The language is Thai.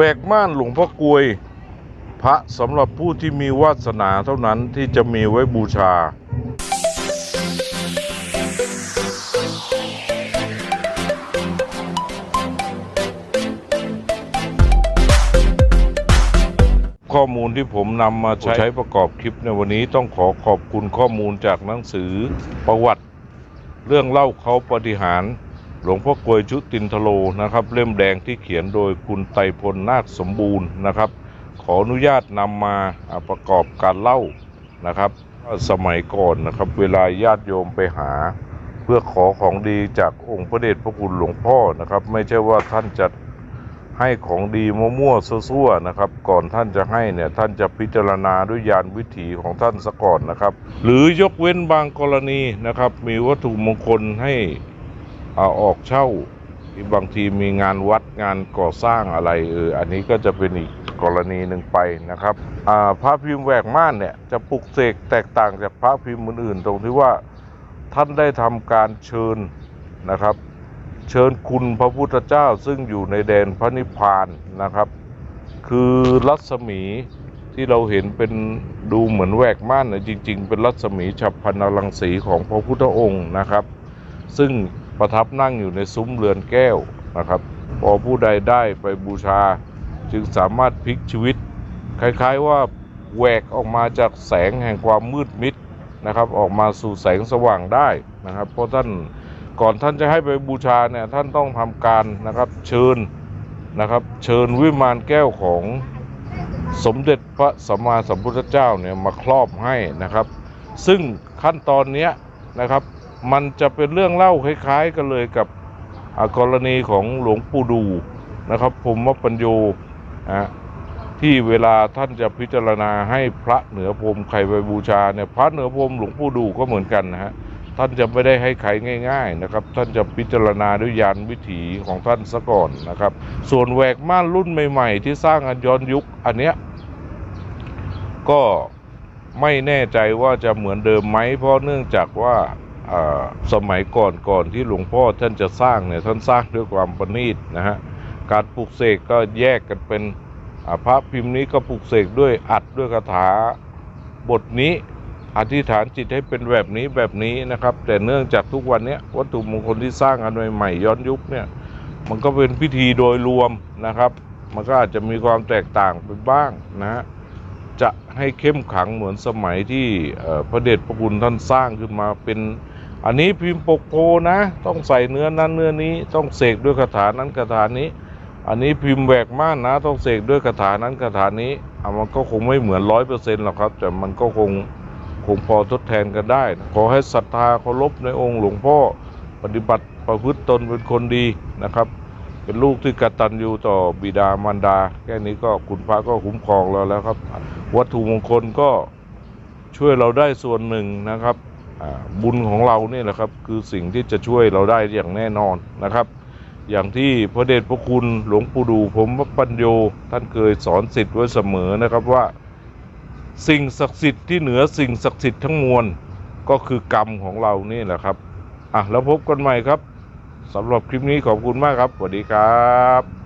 แหวกม่านหลวงพ่อกวย พระสำหรับผู้ที่มีวาสนาเท่านั้นที่จะมีไว้บูชา ข้อมูลที่ผมนำมาใช้ประกอบคลิปในวันนี้ต้องขอขอบคุณข้อมูลจากหนังสือประวัติ เรื่องเล่าเขาปฏิหาร หลวงพ่อกลวยชุตินทโลนะครับ เล่มแดงที่เขียนโดยคุณไตรพลนาคสมบูรณ์นะครับ ขออนุญาตนำมาประกอบการเล่านะครับสมัยก่อนนะครับเวลาญาติโยมไปหา เพื่อขอของดีจากองค์พระเดชพระคุณหลวงพ่อนะครับ ไม่ใช่ว่าท่านจะให้ของดีมั่วๆซั่วๆนะครับ ก่อนท่านจะให้เนี่ยท่านจะพิจารณาด้วยญาณวิถีของท่านซะก่อนนะครับ หรือยกเว้นบางกรณีนะครับ มีวัตถุมงคลให้ อาออกเช่าที่บางทีมีงานวัดงานก่อสร้างอะไรเอออันนี้ก็จะเป็นอีกกรณีหนึ่งไปนะครับพระพิมพ์แหวกม่านเนี่ยจะปลุกเสกแตกต่างจากพระพิมพ์อื่นๆ ตรงที่ว่าท่านได้ทำการเชิญนะครับ เชิญคุณพระพุทธเจ้าซึ่งอยู่ในแดนพระนิพพานนะครับ คือรัศมีที่เราเห็นเป็นดูเหมือนแหวกม่านนะจริง ๆ เป็นรัศมีฉับพรรณรังสีของพระพุทธองค์นะครับ ซึ่ง ประทับนั่งอยู่ในซุ้มเรือนแก้วนะครับ พอผู้ใดได้ไปบูชาจึงสามารถพลิกชีวิต คล้ายๆว่าแหวกออกมาจากแสงแห่งความมืดมิดนะครับ ออกมาสู่แสงสว่างได้นะครับ เพราะท่านก่อนท่านจะให้ไปบูชาเนี่ยท่านต้องทำการนะครับเชิญนะครับ เชิญวิมานแก้วของสมเด็จพระสัมมาสัมพุทธเจ้าเนี่ยมาครอบให้นะครับ ซึ่งขั้นตอนเนี้ยนะครับ มันจะเป็นเรื่องเล่าคล้าย ๆ กันเลยกับกรณีของหลวงปู่ดูนะครับภูมิปัญโยนะที่เวลาท่านจะพิจารณาให้พระเหนือพรมใครไปบูชาเนี่ยพระเหนือพรมหลวงปู่ดูก็เหมือนกันนะฮะท่านจะไม่ได้ให้ใครง่าย ๆนะครับ ท่านจะพิจารณาด้วยญาณวิถีของท่านซะก่อนนะครับ ส่วนแหวกม่านรุ่นใหม่ ๆ ที่สร้างอันย้อนยุคอันเนี้ยก็ไม่แน่ใจว่าจะเหมือนเดิมไหมเพราะเนื่องจากว่า สมัยก่อนก่อนที่หลวงพ่อท่านจะสร้างเนี่ยท่านสร้างด้วยความประณีตนะฮะการปลูกเสกก็แยกกันเป็นพระพิมพ์นี้ก็ปลูกเสกด้วยอัดด้วยคาถาบทนี้อธิษฐานจิตให้เป็นแบบนี้แบบนี้นะครับ แต่เนื่องจากทุกวันนี้วัตถุมงคลที่สร้างอันใหม่ๆย้อนยุคเนี่ยมันก็เป็นพิธีโดยรวมนะครับ มันก็อาจจะมีความแตกต่างไปบ้างนะฮะจะให้เข้มขังเหมือนสมัยที่พระเดชพระคุณท่านสร้างขึ้นมาเป็น อันนี้พิมพ์ปกโพนะ ต้องใส่เนื้อนั้นเนื้อนี้ต้องเสกด้วยคาถานั้นคาถานี้ อันนี้พิมพ์แหวกม่านนะ ต้องเสกด้วยคาถานั้นคาถานี้อะมันก็คงไม่เหมือนร้อยเปอร์เซ็นต์หรอกครับ แต่มันก็คงคงพอทดแทนกันได้ ขอให้ศรัทธาเคารพในองค์หลวงพ่อปฏิบัติประพฤติตนเป็นคนดีนะครับ เป็นลูกที่กตัญญูต่อบิดามารดา แค่นี้ก็คุณพระก็คุ้มครองเราแล้วครับ วัตถุมงคลก็ช่วยเราได้ส่วนหนึ่งนะครับ บุญของเราเนี่ยแหละครับคือสิ่งที่จะช่วยเราได้อย่างแน่นอนนะครับ อย่างที่พระเดชพระคุณหลวงปู่ดูผมพระปัญโยท่านเคยสอนสิทธิ์ไว้เสมอนะครับว่า สิ่งศักดิ์สิทธิ์ที่เหนือสิ่งศักดิ์สิทธิ์ทั้งมวลก็คือกรรมของเรานี่แหละครับอะแล้วพบกันใหม่ครับสำหรับคลิปนี้ขอบคุณมากครับสวัสดีครับ